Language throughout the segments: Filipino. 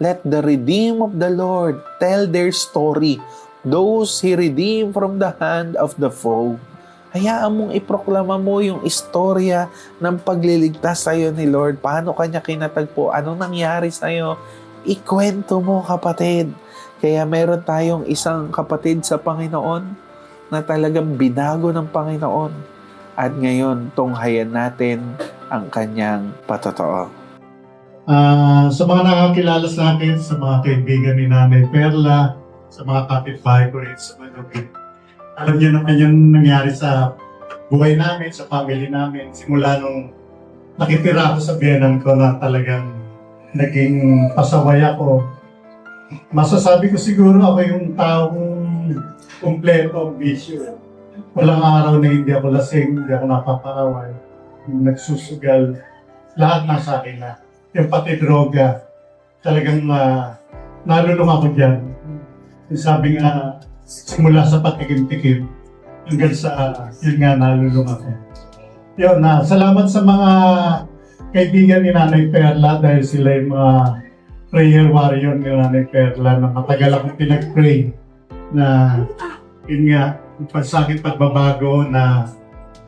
Let the redeemed of the Lord tell their story. Those He redeemed from the hand of the foe. Hayaan mong iproklama mo yung istorya ng pagliligtas sa'yo ni Lord. Paano kanya kinatagpo? Anong nangyari sa'yo? Ikwento mo, kapatid. Kaya meron tayong isang kapatid sa Panginoon na talagang binago ng Panginoon. At ngayon, tunghayan natin ang kanyang patotoo. Ah, sa mga nakakilala sa akin, sa mga kaibigan ni Nanay Perla, sa mga kapitbahay ko rin sa Manila. Alam niyo naman yung nangyari sa buhay namin, sa family namin, simula nung nakitira ako sa biyanan ko na talagang naging pasaway ako. Masasabi ko siguro ako yung taong kumpleto, bisyo. Walang araw na hindi ako lasing, hindi ako napaparaway, nagsusugal, lahat nasa akin na yung pati droga, talagang uh, nalulung ako dyan. Yung sabi nga, simula sa patikim-tikim, hanggang sa, yun nga, nalulung ako. Yun, na salamat sa mga kaibigan ni Nanay Perla dahil sila yung mga prayer warrior ni Nanay Perla na matagal akong pinag-pray na yun nga, yung pa- sa akin pagbabago na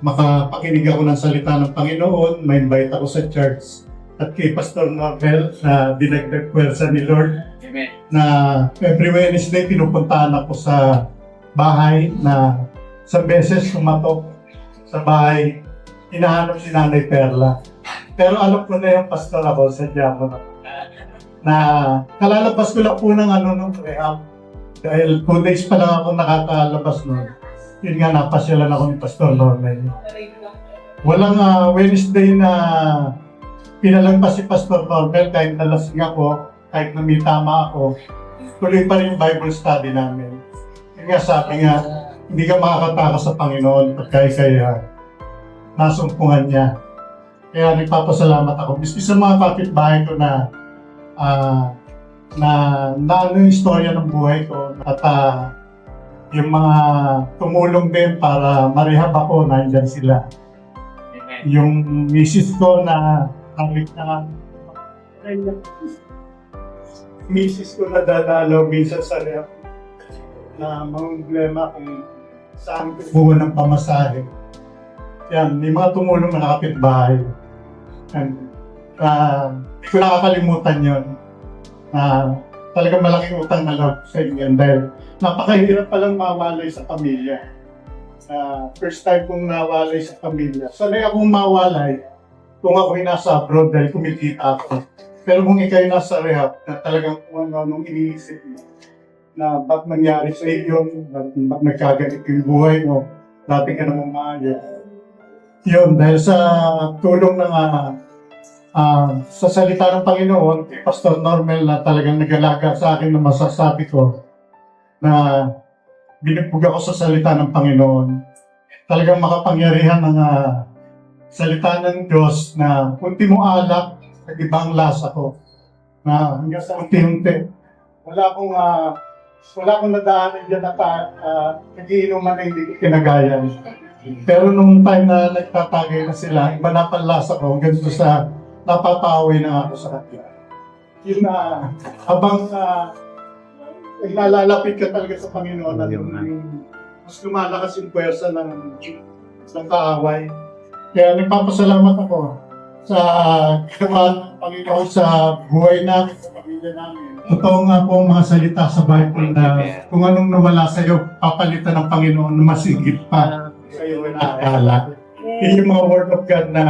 makapakinig ako ng salita ng Panginoon, ma-invite ako sa church at kay Pastor Norbel na dinagdag pwersa ni Lord na every Wednesday pinupuntahan ako sa bahay na sa beses kumatok sa bahay hinahanap si Nanay Perla. Pero alam ko na yung pastor ako, sadya ko na. Na kalalabas ko lang po ng ano nung rehab. Dahil two days pa lang ako nakakalabas nun. Yun nga, napasyalan ako ni Pastor Norman. Walang ah, Wednesday na pinalagpas si Pastor Norbert kahit nalasing ako, kahit na may tama ako, tuloy pa rin Bible study namin. Yung nga sabi nga, hindi ka makakatakas sa Panginoon pagka kaya nasumpungan niya. Kaya nagpapasalamat ako. Miski sa mga kapitbahay ko na ah, na na ano yung istorya ng buhay ko at ah, yung mga tumulong din para marehab ako, nandyan sila. Yung misis ko na kamit na misis ko na dadalaw minsan sa rehab na problema kung saan kukuha ng pamasahe. Yan, may mga tumulong na nakapit bahay. And, uh, hindi ko nakakalimutan yon na talagang malaking utang na loob sa inyo dahil napakahirap palang mawalay sa pamilya. Uh, first time kong nawalay sa pamilya. Sanay akong mawalay kung ako nasa abroad dahil kumikita ako. Pero kung ikay nasa rehab, na talagang kung ano anong iniisip mo, na ba't nangyari sa iyo, ba't, ba't nagkaganit yung buhay mo, dati ka namang maayos. Yun, dahil sa tulong ng ah, ah, sa salita ng Panginoon, kay Pastor Normal na talagang nagalaga sa akin na masasabi ko na binibog ako sa salita ng Panginoon. Talagang makapangyarihan ng ah, salita ng Diyos na unti mo alak, nag-ibang lasa ko. Na hanggang sa unti-unti. Wala akong ah, wala akong nadaanan dyan na uh, nagiinuman na hindi kinagayan. Pero nung time na nagtatagay na sila, iba na panlasa ko hanggang sa napapaway na ako sa kanila. Yun na, habang uh, naglalapit ka talaga sa Panginoon at yung, mas lumalakas yung puwersa ng, ng kaaway. Kaya nagpapasalamat ako sa ginawa ng Panginoon sa buhay namin, sa pamilya namin. Totoo nga po ang mga salita sa Bible na kung anong nawala sa iyo, papalitan ng Panginoon na masigit pa sa iyo inaakala. Yun yung mga word of God na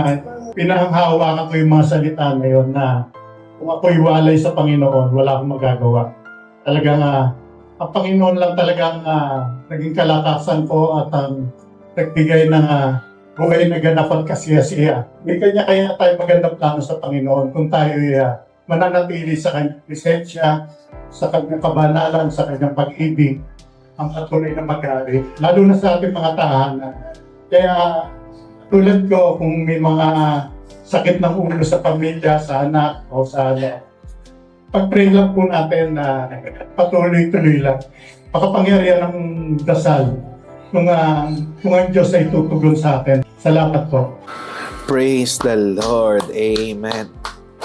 pinanghawakan ko yung mga salita na yun na kung ako'y walay sa Panginoon, wala akong magagawa. Talagang ah, ang Panginoon lang talagang ah, naging kalakasan ko at ang nagbigay ng ah, buhay na ganap at kasiyasiya. May kanya-kanya tayo magandang plano sa Panginoon kung tayo uh, mananatili sa kanyang presensya, sa kanyang kabanalan, sa kanyang pag-ibig, ang patuloy na mag-ari, lalo na sa ating mga tahanan. Kaya tulad ko, kung may mga sakit ng ulo sa pamilya, sa anak, o sa ano, pag-pray lang po natin na patuloy-tuloy lang. Makapangyarihan ng dasal kung, uh, kung ang Diyos ay tutugon sa atin. Salamat po. Praise the Lord. Amen.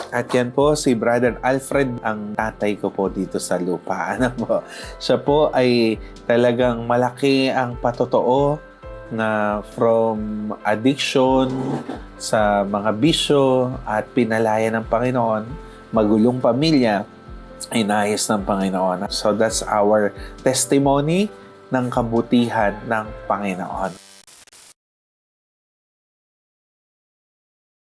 At yan po si Brother Alfred, ang tatay ko po dito sa lupa. Ano po? Siya po ay talagang malaki ang patotoo na from addiction sa mga bisyo at pinalaya ng Panginoon, magulong pamilya, inayos ng Panginoon. So that's our testimony ng kabutihan ng Panginoon.